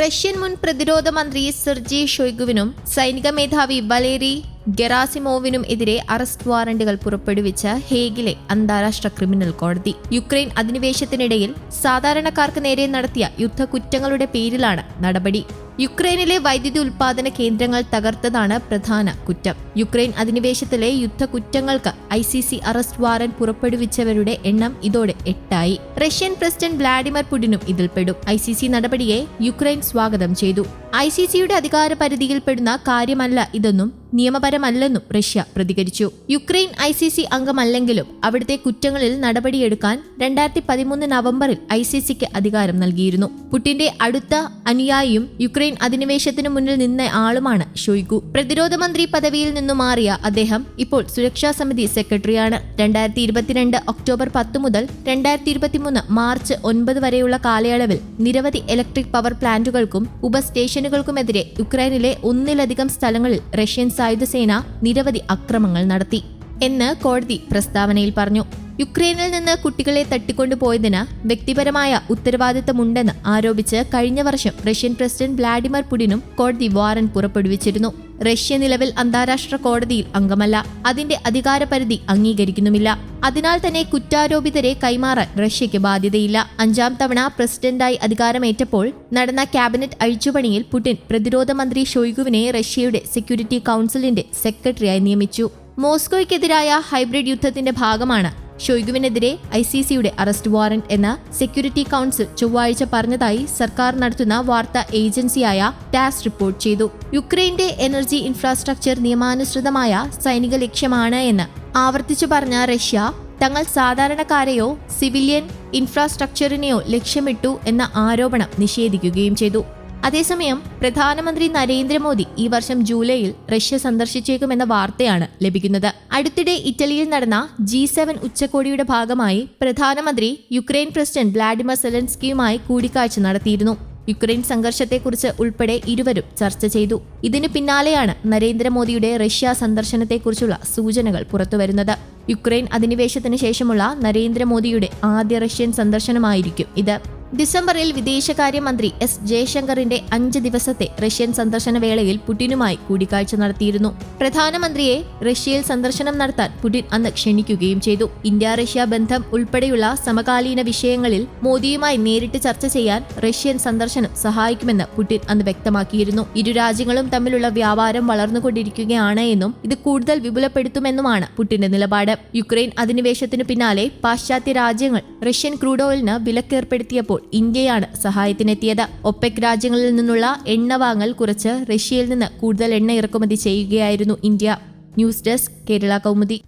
Russian മുൻ പ്രതിരോധ മന്ത്രി സെർജി ഷൊയ്ഗുവിനും സൈനിക മേധാവി ബലേരി ഗെറാസിമോവിനും എതിരെ അറസ്റ്റ് വാറന്റുകൾ പുറപ്പെടുവിച്ച ഹേഗിലെ അന്താരാഷ്ട്ര ക്രിമിനൽ കോടതി. യുക്രൈൻ അധിനിവേശത്തിനിടയിൽ സാധാരണക്കാർക്ക് നേരെ നടത്തിയ യുദ്ധ കുറ്റങ്ങളുടെ പേരിലാണ് നടപടി. യുക്രൈനിലെ വൈദ്യുതി ഉൽപാദന കേന്ദ്രങ്ങൾ തകർത്തതാണ് പ്രധാന കുറ്റം. യുക്രൈൻ അധിനിവേശത്തിലെ യുദ്ധ കുറ്റങ്ങൾക്ക് I C C arrest warrant പുറപ്പെടുവിച്ചവരുടെ എണ്ണം ഇതോടെ എട്ടായി. റഷ്യൻ പ്രസിഡന്റ് വ്ളാഡിമിർ പുടിനും ഇതിൽപ്പെടും. ഐ സി സി നടപടിയെ യുക്രൈൻ സ്വാഗതം ചെയ്തു. ഐ സി സിയുടെ അധികാര പരിധിയിൽപ്പെടുന്ന കാര്യമല്ല ഇതെന്നും നിയമപരമല്ലെന്നും റഷ്യ പ്രതികരിച്ചു. യുക്രൈൻ ഐ സി സി അംഗമല്ലെങ്കിലും അവിടുത്തെ കുറ്റങ്ങളിൽ നടപടിയെടുക്കാൻ രണ്ടായിരത്തി പതിമൂന്ന് നവംബറിൽ ഐ സി സിക്ക് അധികാരം നൽകിയിരുന്നു. പുടിന്റെ അടുത്ത അനുയായിയും യുക്രൈൻ അധിനിവേശത്തിന് മുന്നിൽ നിന്ന ആളുമാണ് ഷോയ്ഗു. പ്രതിരോധ മന്ത്രി പദവിയിൽ നിന്നു മാറിയ അദ്ദേഹം ഇപ്പോൾ സുരക്ഷാ സമിതി സെക്രട്ടറിയാണ്. രണ്ടായിരത്തി ഇരുപത്തിരണ്ട് ഒക്ടോബർ പത്ത് മുതൽ രണ്ടായിരത്തി ഇരുപത്തിമൂന്ന് മാർച്ച് ഒൻപത് വരെയുള്ള കാലയളവിൽ നിരവധി ഇലക്ട്രിക് പവർ പ്ലാന്റുകൾക്കും ഉപസ്റ്റേഷനുകൾക്കുമെതിരെ യുക്രൈനിലെ ഒന്നിലധികം സ്ഥലങ്ങളിൽ റഷ്യൻ സായുധസേന നിരവധി അക്രമങ്ങൾ നടത്തി എന്ന് കോടതി പ്രസ്താവനയിൽ പറഞ്ഞു. യുക്രൈനിൽ നിന്ന് കുട്ടികളെ തട്ടിക്കൊണ്ടുപോയതിന് വ്യക്തിപരമായ ഉത്തരവാദിത്തമുണ്ടെന്ന് ആരോപിച്ച് കഴിഞ്ഞ വർഷം റഷ്യൻ പ്രസിഡന്റ് വ്ളാഡിമിർ പുടിനും കോടതി വാറന്റ് പുറപ്പെടുവിച്ചിരുന്നു. റഷ്യ നിലവിൽ അന്താരാഷ്ട്ര കോടതിയിൽ അംഗമല്ല. അതിന്റെ അധികാരപരിധി അംഗീകരിക്കുന്നുമില്ല. അതിനാൽ തന്നെ കുറ്റാരോപിതരെ കൈമാറാൻ റഷ്യയ്ക്ക് ബാധ്യതയില്ല. അഞ്ചാം തവണ പ്രസിഡന്റായി അധികാരമേറ്റപ്പോൾ നടന്ന ക്യാബിനറ്റ് അഴിച്ചുപണിയിൽ പുടിൻ പ്രതിരോധ മന്ത്രി ഷൊയ്ഗുവിനെ റഷ്യയുടെ സെക്യൂരിറ്റി കൗൺസിലിന്റെ സെക്രട്ടറിയായി നിയമിച്ചു. മോസ്കോയ്ക്കെതിരായ ഹൈബ്രിഡ് യുദ്ധത്തിന്റെ ഭാഗമാണ് ഷൊയ്ഗുവിനെതിരെ ഐ സി സിയുടെ അറസ്റ്റ് വാറന്റ് എന്ന സെക്യൂരിറ്റി കൗൺസിൽ ചൊവ്വാഴ്ച പറഞ്ഞതായി സർക്കാർ നടത്തുന്ന വാർത്താ ഏജൻസിയായ ടാസ് റിപ്പോർട്ട് ചെയ്തു. യുക്രൈന്റെ എനർജി ഇൻഫ്രാസ്ട്രക്ചർ നിയമാനുസൃതമായ സൈനിക ലക്ഷ്യമാണ് എന്ന് ആവർത്തിച്ചു പറഞ്ഞ റഷ്യ തങ്ങൾ സാധാരണക്കാരെയോ സിവിലിയൻ ഇൻഫ്രാസ്ട്രക്ചറിനെയോ ലക്ഷ്യമിട്ടു എന്ന ആരോപണം നിഷേധിക്കുകയും ചെയ്തു. അതേസമയം പ്രധാനമന്ത്രി നരേന്ദ്രമോദി ഈ വർഷം ജൂലൈയിൽ റഷ്യ സന്ദർശിച്ചേക്കുമെന്ന വാർത്തയാണ് ലഭിക്കുന്നത്. അടുത്തിടെ ഇറ്റലിയിൽ നടന്ന ജി സെവൻ ഉച്ചകോടിയുടെ ഭാഗമായി പ്രധാനമന്ത്രി യുക്രൈൻ പ്രസിഡന്റ് വ്ളാഡിമിർ സെലൻസ്കിയുമായി കൂടിക്കാഴ്ച നടത്തിയിരുന്നു. യുക്രൈൻ സംഘർഷത്തെക്കുറിച്ച് ഉൾപ്പെടെ ഇരുവരും ചർച്ച ചെയ്തു. ഇതിനു പിന്നാലെയാണ് നരേന്ദ്രമോദിയുടെ റഷ്യ സന്ദർശനത്തെക്കുറിച്ചുള്ള സൂചനകൾ പുറത്തുവരുന്നത്. യുക്രൈൻ അധിനിവേശത്തിന് ശേഷമുള്ള നരേന്ദ്രമോദിയുടെ ആദ്യ റഷ്യൻ സന്ദർശനമായിരിക്കും ഇത്. ഡിസംബറിൽ വിദേശകാര്യമന്ത്രി എസ് ജയശങ്കറിന്റെ അഞ്ച് ദിവസത്തെ റഷ്യൻ സന്ദർശന വേളയിൽ പുടിനുമായി കൂടിക്കാഴ്ച നടത്തിയിരുന്നു. പ്രധാനമന്ത്രിയെ റഷ്യയിൽ സന്ദർശനം നടത്താൻ പുടിൻ അന്ന് ക്ഷണിക്കുകയും ചെയ്തു. ഇന്ത്യ റഷ്യ ബന്ധം ഉൾപ്പെടെയുള്ള സമകാലീന വിഷയങ്ങളിൽ മോദിയുമായി നേരിട്ട് ചർച്ച ചെയ്യാൻ റഷ്യൻ സന്ദർശനം സഹായിക്കുമെന്ന് പുടിൻ അന്ന് വ്യക്തമാക്കിയിരുന്നു. ഇരു രാജ്യങ്ങളും തമ്മിലുള്ള വ്യാപാരം വളർന്നുകൊണ്ടിരിക്കുകയാണ് എന്നും ഇത് കൂടുതൽ വിപുലപ്പെടുത്തുമെന്നുമാണ് പുടിന്റെ നിലപാട്. യുക്രൈൻ അധിനിവേശത്തിനു പിന്നാലെ പാശ്ചാത്യ രാജ്യങ്ങൾ റഷ്യൻ ക്രൂഡ് ഓയിലിന് വിലക്കേർപ്പെടുത്തിയപ്പോൾ ഇന്ത്യയാണ് സഹായത്തിനെത്തിയത്. ഒപ്പെക് രാജ്യങ്ങളിൽ നിന്നുള്ള എണ്ണ വാങ്ങൽ കുറച്ച് റഷ്യയിൽ നിന്ന് കൂടുതൽ എണ്ണ ഇറക്കുമതി ചെയ്യുകയായിരുന്നു India. News desk Kerala Kaumudi.